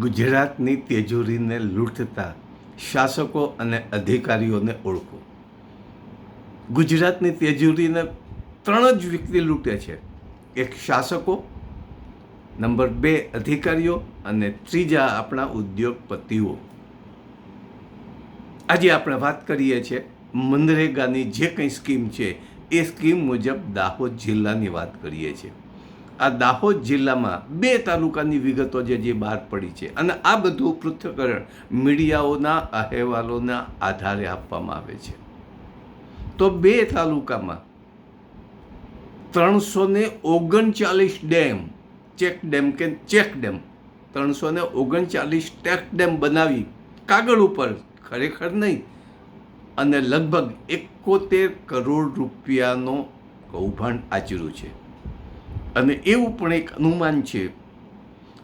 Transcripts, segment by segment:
ગુજરાતની તેજોરીને લૂંટતા શાસકો અને અધિકારીઓને ઓળખો. ગુજરાતની તેજોરીને ત્રણ જ વ્યક્તિ લૂંટે છે. એક શાસકો, નંબર બે અધિકારીઓ અને ત્રીજા આપણા ઉદ્યોગપતિઓ. આજે આપણે વાત કરીએ છીએ મનરેગાની જે કંઈ સ્કીમ છે, એ સ્કીમ મુજબ દાહોદ જિલ્લાની વાત કરીએ છીએ. આ દાહોદ જિલ્લામાં બે તાલુકાની વિગતો જે જે બહાર પડી છે. અને આ બધું પૃથ્થકરણ મીડિયાઓના અહેવાલોના આધારે આપવામાં આવે છે. તો બે તાલુકામાં ત્રણસો ને ઓગણચાલીસ ડેમ, ચેક ડેમ કે ચેક ડેમ ત્રણસો ને ઓગણચાલીસ ટેક ડેમ બનાવી કાગળ ઉપર, ખરેખર નહીં, અને લગભગ એકોતેર કરોડ રૂપિયાનો કૌભાંડ આચર્યું છે. અને એવું પણ એક અનુમાન છે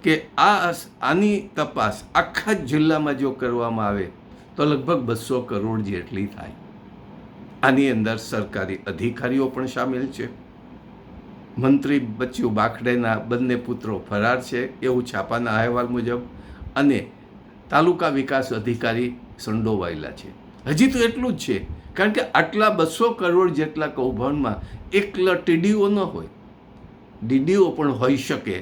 કે આ આની તપાસ આખા જ જિલ્લામાં જો કરવામાં આવે, તો લગભગ બસો કરોડ જેટલી થાય. આની અંદર સરકારી અધિકારીઓ પણ સામેલ છે. મંત્રી બચ્ચુ બાખડેના બંને પુત્રો ફરાર છે, એવું છાપાના અહેવાલ મુજબ. અને તાલુકા વિકાસ અધિકારી સંડોવાયેલા છે. હજી તો એટલું જ છે, કારણ કે આટલા બસો કરોડ જેટલા કૌભાંડમાં એકલા ટીડીઓ ન હોય. ડીડીઓ પણ હોઈ શકે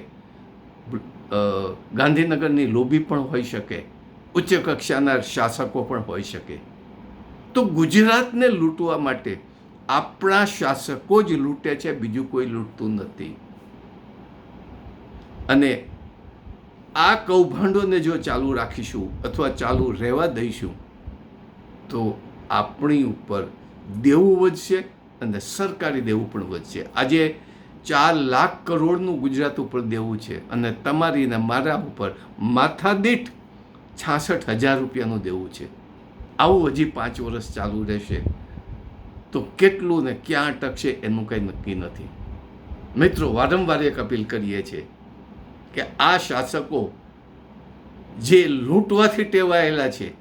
ગાંધીનગરની લોબી પણ હોઈ શકે, ઉચ્ચ કક્ષાના શાસકો પણ હોઈ શકે. તો ગુજરાતને લૂંટવા માટે આપણા શાસકો જ લૂંટે છે, બીજું કોઈ લૂંટતું નથી. અને આ કૌભાંડોને જો ચાલુ રાખીશું અથવા ચાલુ રહેવા દઈશું, તો આપણી ઉપર દેવું વધશે અને સરકારી દેવું પણ વધશે. આજે ચાર લાખ કરોડનું ગુજરાત ઉપર દેવું છે અને તમારી ને મારા ઉપર માથાદીઠ છાસઠ હજાર રૂપિયાનું દેવું છે. આવું હજી પાંચ વર્ષ ચાલુ રહેશે. તો કેટલું ને ક્યાં અટકશે એનું કંઈ નક્કી નથી. મિત્રો, વારંવાર એક અપીલ કરીએ છીએ કે આ શાસકો જે લૂંટવાથી ટેવાયેલા છે,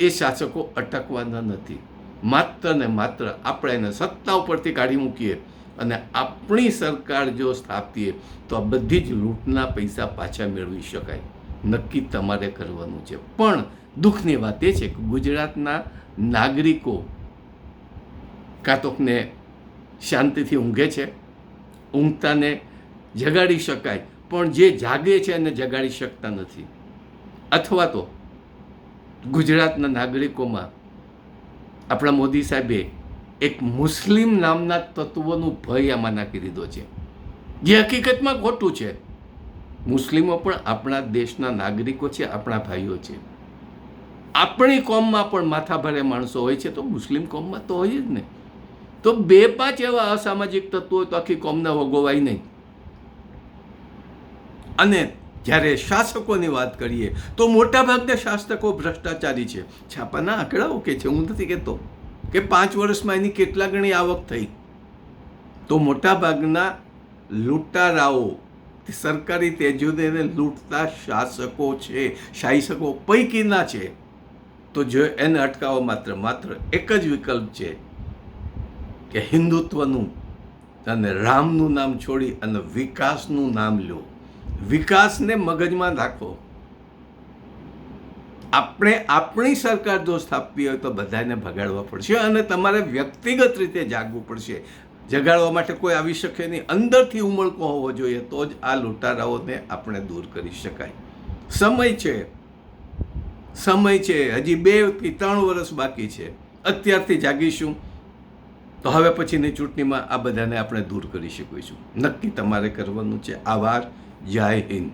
એ શાસકો અટકવાના નથી. માત્ર ને માત્ર આપણે એને સત્તા ઉપરથી કાઢી મૂકીએ. અને આપણી સરકાર જો સ્થાપીએ, તો આ બધી જ લૂંટના પૈસા પાછા મેળવી શકાય. નક્કી તમારે કરવાનું છે. પણ દુઃખની વાત એ છે કે ગુજરાતના નાગરિકો કાં તોને શાંતિથી ઊંઘે છે, ઊંઘતાને જગાડી શકાય, પણ જે જાગે છે એને જગાડી શકતા નથી. અથવા તો ગુજરાતના નાગરિકોમાં આપણા મોદી સાહેબે એક મુસ્લિમ નામના તત્વનું ભય આમાં નાખી દીધો છે. જે હકીકતમાં ખોટું છે. મુસ્લિમો પણ આપણા દેશના નાગરિકો છે, આપણા ભાઈઓ છે. આપણી કોમમાં પણ માથાભારે માણસો હોય છે, તો મુસ્લિમ કોમમાં તો હોય જ ને. તો બે પાંચ એવા અસામાજિક તત્વો તો આખી કોમને વગોવાય નહીં. અને જ્યારે શાસકોની વાત કરીએ, તો મોટાભાગના શાસકો ભ્રષ્ટાચારી છે. છાપાના આંકડાઓ કે છે? હું નથી કહેતો. કે પાંચ વર્ષમાં એની કેટલા ગણી આવક થઈ? તો મોટાભાગના લૂંટારાઓ સરકારી તેજોદેને લૂંટતા શાસકો છે શાસકો પૈકીના છે. તો જો એને અટકાવવા માત્ર માત્ર એક જ વિકલ્પ છે કે હિન્દુત્વનું અને રામનું નામ છોડી અને વિકાસનું નામ લો. વિકાસને મગજમાં રાખો. આપણે આપણી સરકાર જો સ્થાપવી હોય તો બધાને ભગાડવા પડશે અને તમારે વ્યક્તિગત રીતે જાગવું પડશે. જગાડવા માટે કોઈ આવી શકે નહીં. અંદરથી ઉમળકો હોવો જોઈએ તો જ આ લૂંટારાઓને આપણે દૂર કરી શકાય. સમય છે. સમય છે. હજી બેથી ત્રણ વર્ષ બાકી છે. અત્યારથી જાગીશું. તો હવે પછીની ચૂંટણીમાં આ બધાને આપણે દૂર કરી શકીશું. નક્કી તમારે કરવાનું છે. આભાર. જય હિન્દ.